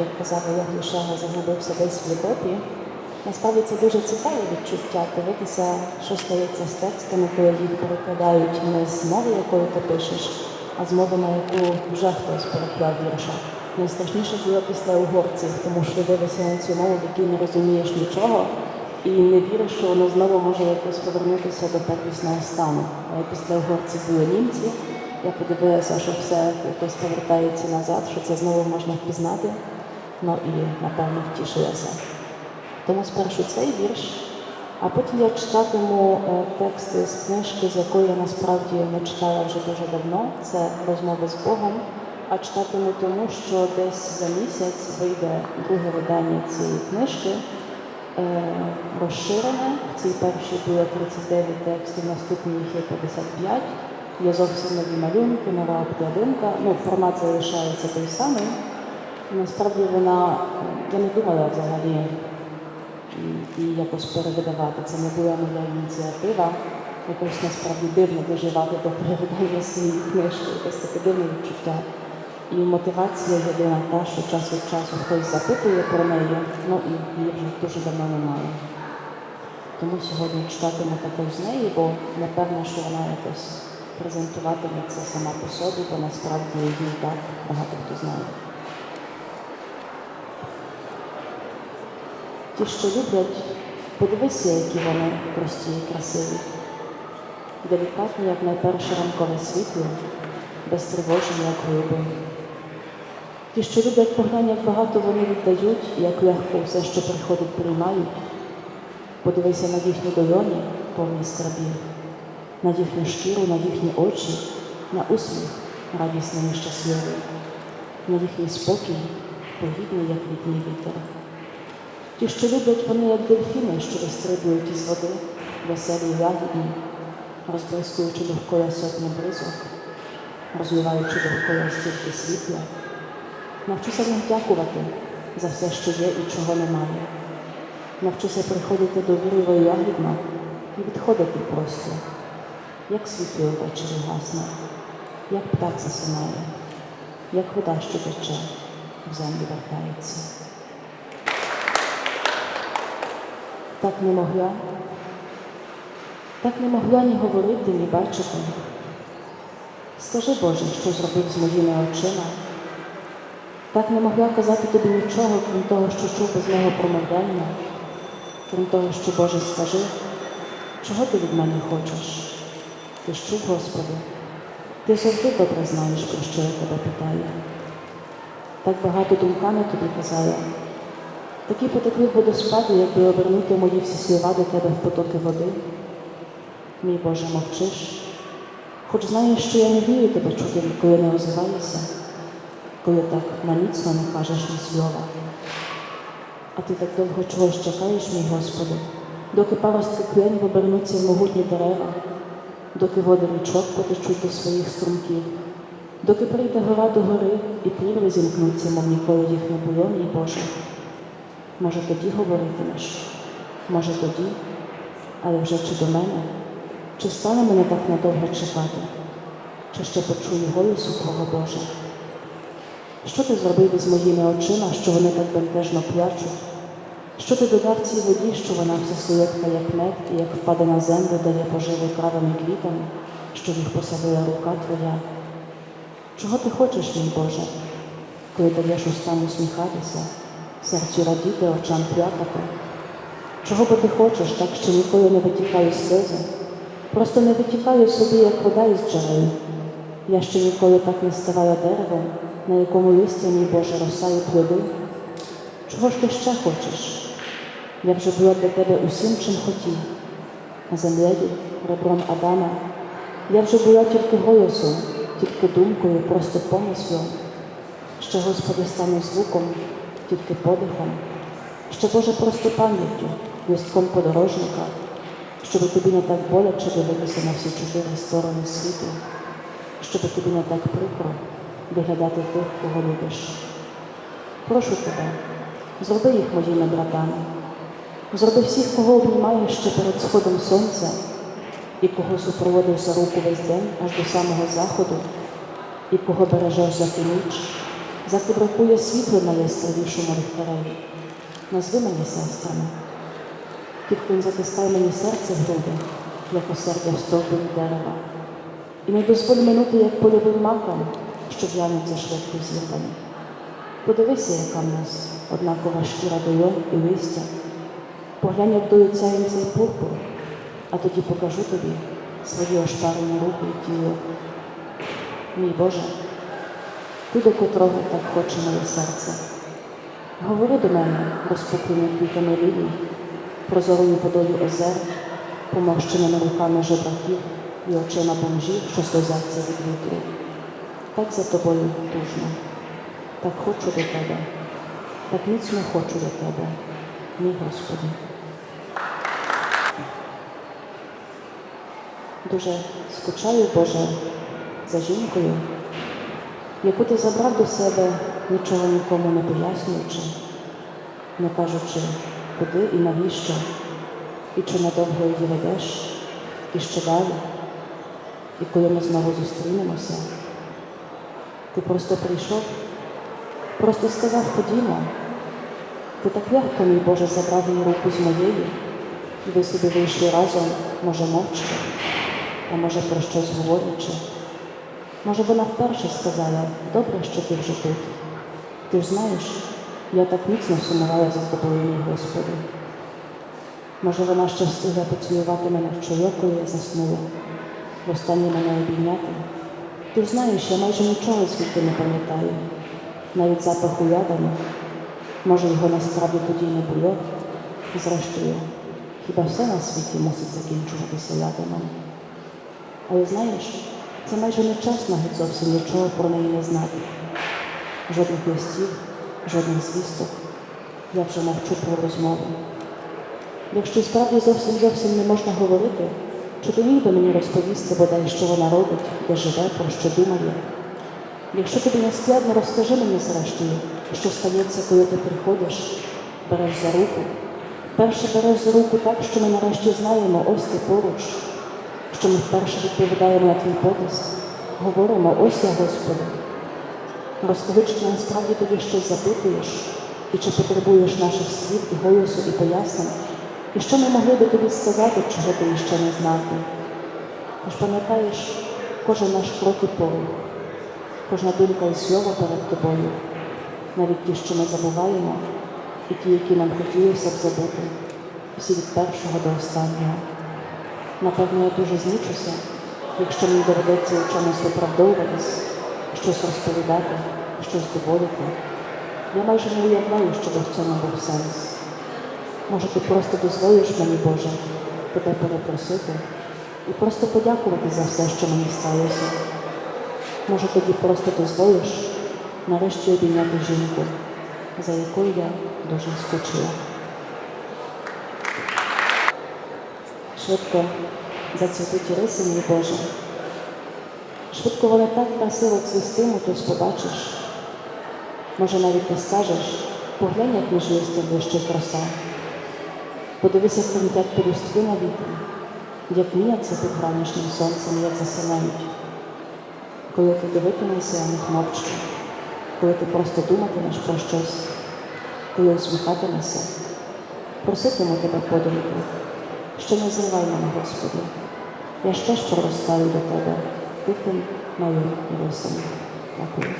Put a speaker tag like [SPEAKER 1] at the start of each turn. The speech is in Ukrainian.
[SPEAKER 1] як казав Олег Лішега, загубився десь в Європі. Насправді це дуже цікаве відчуття дивитися, що стається з текстами, коли їх перекладають не з мови, якою ти пишеш, а з мови, на яку вже хтось переклав вірша. Найстрашніше було після угорців, тому що дивишся на цю мову, в якій не розумієш нічого, і не віриш, що воно знову може якось повернутися до первісного стану. Після угорців були німці. Я подивилася, що все якось повертається назад, що це знову можна впізнати. Ну і напевно втішилася. Тому спершу цей вірш, а потім я читатиму е, тексти з книжки, з якої я насправді не читала вже дуже давно. Це розмови з Богом. А читатиму тому, що десь за місяць вийде друге видання цієї книжки. Е, розширене. В цій першій було 39 текстів, наступній їх є 55. Є зовсім нові малюнки, нова обкладинка. Ну, формат залишається той самий. Насправді вона, я не думала взагалі її якось перевидавати. Це не була моя ініціатива. Якось насправді дивно доживати до перевидання своєї книжки, якесь таке дивне відчуття. І мотивація єдина та, що час від часу хтось запитує про неї, ну і її вже дуже давно немає. Тому сьогодні читатиму також з неї, бо напевно, що вона якось презентуватиметься сама по собі, бо насправді її так багато хто знає. Ті, що люблять, подивися, які вони прості і красиві, делікатні, як найперше ранкове світло, безтривожені, як голуби. Ті, що люблять поглянь, як багато вони віддають, як легко все, що приходить, приймають. Подивися на їхні долоні, повні скарбів, на їхню шкіру, на їхні очі, на усміх радісний і щасливий, на їхній спокій, погідний, як літній вітер. Ті, що люблять вони, як дельфіни, що вистрибують із води, веселі й лагідні, розблискуючи довкола сотні бризок, розливаючи довкола стільки світла. Навчися в дякувати за все, що є і чого немає. Навчися приходити довірливо і лагідно і відходити просто, як світло ввечері гасне, як птах засинає, як вода, що тече, в землю вертається. Так не могла, так не могла ні говорити, ні бачити. Скажи, Боже, що зробив з моїми очима. Так не могла казати тобі нічого, крім того, що чув без мого промовляння, крім того, що Боже скажи, чого ти від мене хочеш? Ти чув, Господи, ти завжди добре знаєш, про що я тебе питаю. Так багато думками тобі казала, такі потекли в водоспаді, якби обернути мої всі слова до тебе в потоки води. Мій Боже, мовчиш, хоч знаєш, що я не вмію тебе чути, коли не озиваюся коли так наміцно не кажеш ні слова. А ти так довго чогось чекаєш, мій Господи, доки паростки клень обернуться в могутні дерева, доки води річок потечуть до своїх струмків, доки прийде гора до гори і прірви зімкнуться, мов ніколи їх не було, мій Боже. Може, тоді говоритимеш, може тоді, але вже чи до мене, чи стане мене так надовго чекати, чи ще почую голосу Твого Боже? Що ти зробив із моїми очима, що вони так бентежно плачуть? Що ти додав цій воді, що вона все солодка, як мед, і як впаде на землю, дає поживу травам і квітам, що їх посадила рука твоя? Чого ти хочеш, мій Боже, коли даєш устам усміхатися, серцю радіти, очам плакати? Чого бо ти хочеш, так що ніколи не витікаю сльози? Просто не витікаю собі, як вода із джерел. Я ще ніколи так не ставала деревом, на якому листя, мій Боже, роса і плоди. Чого ж ти ще хочеш? Я вже була для тебе усім, чим хотів, землею, ребром Адама. Я вже була тільки голосом, тільки думкою, просто помислом. Ще, Господи, стану звуком, тільки подихом, ще Боже просто пам'яттю, листком подорожника, щоб тобі не так боляче дивитися на всі чотири сторони світу, щоб тобі не так прикро виглядати тих, кого любиш. Прошу тебе, зроби їх моїми братами, зроби всіх, кого обнімаєш ще перед сходом сонця і кого супроводив за руку весь день аж до самого заходу, і кого бережеш за ту ніч, за ти бракує світло найяскравішому ліхтареві. Назви мені сестрами. Тільки затискай мені серце груди, як осердя в стовбурі дерева. І не дозволь минути, як польовим маком, що в'януть за швидко зірвані. Подивися, яка в нас однакова шкіра дойон і листя. Поглянь, як доїться їм цей пурпур, а тоді покажу тобі свої ошпарені руки і тіло. Мій Боже, ти до котрого так хоче моє серце. Говори до мене, розпуклими квітами лілій, прозорою водою озер, помощеними руками жебраків і очима бомжів, що сльозяться від вітру. Так за тобою тужно, так хочу до тебе, так міцно хочу до тебе, мій Господи. Дуже скучаю, Боже, за жінкою, яку ти забрав до себе, нічого нікому не пояснюючи, не кажучи, куди і навіщо, і чи надовго її ведеш, і ще далі, і коли ми знову зустрінемося. Ти просто прийшов, просто сказав ходімо. Ти так легко, мій Боже, забрав її руку з моєї, і ви собі вийшли разом, може, мовчки, а може про щось говорячи. Може, вона вперше сказала, добре, що ти вже тут. Ти ж знаєш, я так міцно сумувала за тобою, Господи. Може, вона ще встигла поцілувати мене в чоло, коли я заснула, востаннє мене обійняти. Ти ж знаєш, я майже нічого звідти не пам'ятаю, навіть запаху ядами. Може, його насправді тоді не було. Зрештою, хіба все на світі мусить закінчуватися ядомом? Але знаєш, це майже не чесно геть зовсім нічого про неї не знати. Жодних листів, жодних звісток. Я вже мовчу про розмову. Якщо справді зовсім зовсім не можна говорити, чи ти міг би мені розповісти бодай, що вона робить, де живе, про що думає? Якщо тобі не складно, розкажи мені зрештою, що стається, коли ти приходиш, береш за руку. Вперше береш за руку так, що ми нарешті знаємо, ось ти поруч, що ми вперше відповідаємо на твій потиск, говоримо, ось я Господи. Розкажи, чи насправді тоді щось запитуєш, і чи потребуєш наших слів і голосу і пояснень, і що ми могли би тобі сказати, чого ти іще не знав би. Тож пам'ятаєш, кожен наш крок і порух, кожна думка і слово перед тобою, навіть ті, що ми забуваємо, і ті, які нам хотілося б забути, всі від першого до останнього. Напевно, я дуже змучуся, якщо мені доведеться чомусь виправдовуватись, щось розповідати, щось доводити. Я майже не уявляю, що в цьому був сенс. Може, ти просто дозволиш мені, Боже, тебе перепросити і просто подякувати за все, що мені сталося. Може, тоді просто дозволиш нарешті обійняти жінку, за якою я дуже скучила. Швидко зацвітуть риси, мій Боже. Швидко вони так красиво цвістимуть, ось побачиш. Може, навіть ти скажеш, поглянь, як між листям блищить краса. Подивися, як тремтять пелюстки на вітрі, як міяться під ранішнім сонцем, як засинають. Коли ти дивитимешся на них мовчки, коли ти просто думатимеш про щось, коли усміхатимешся, проситиму тебе подумки, що не зривай мене, Господи. Я ж теж проростаю до тебе, тихим моїм голосом. Дякую.